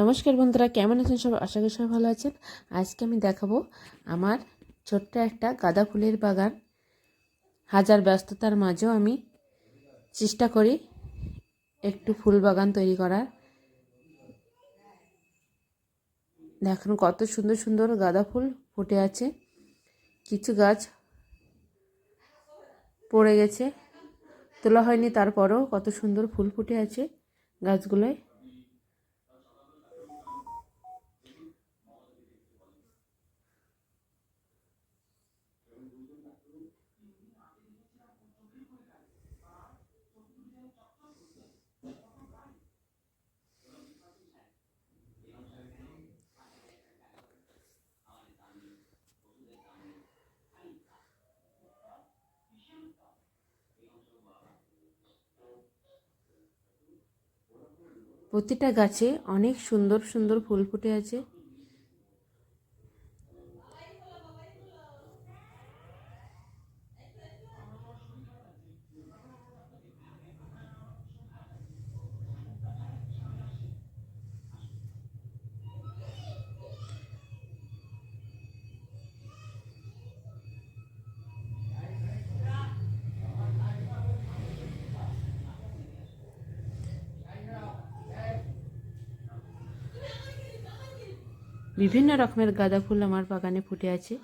নমস্কার বন্ধুরা, কেমন আছেন সবাই আশা করি সবাই ভালো আছেন। আজকে আমি দেখাবো আমার ছোট্ট একটা গাঁদা ফুলের বাগান। হাজার ব্যস্ততার মাঝেও আমি চেষ্টা করি একটু ফুল বাগান তৈরি করার। দেখুন, কত সুন্দর সুন্দর গাঁদা ফুল ফুটে আছে। কিছু গাছ পড়ে গেছে। তোলা হয়নি, তারপরেও কত সুন্দর ফুল ফুটে আছে গাছগুলোয়। প্রতিটা গাছে অনেক সুন্দর সুন্দর ফুল ফুটে আছে। বিভিন্ন রকমের গাঁদা ফুল আমার বাগানে ফুটে আছে।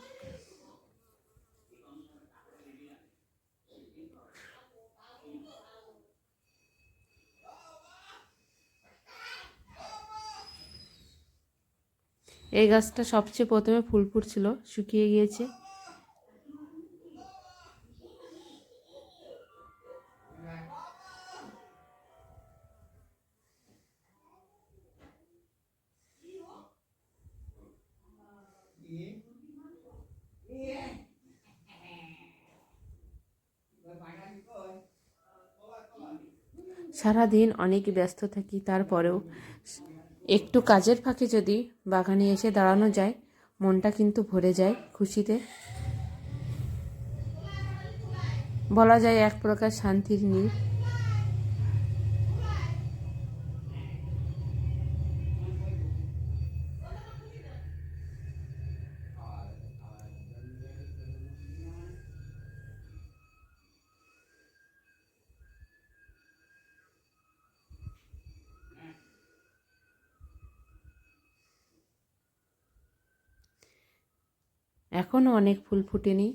এই গাছটা সবচেয়ে প্রথমে ফুল ফুটছিল, শুকিয়ে গিয়েছে। সারাদিন অনেক ব্যস্ত থাকি, তারপরেও একটু কাজের ফাঁকে যদি বাগানে এসে দাঁড়ানো যায়, মনটা কিন্তু ভরে যায় খুশিতে। বলা যায় এক প্রকার শান্তির নীল। এখনও অনেক ফুল ফুটেনি।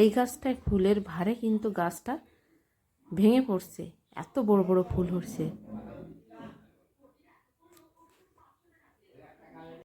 এই গাছটায় ফুলের ভারে কিন্তু গাছটা ভেঙে পড়ছে, এত বড় বড় ফুল হচ্ছে।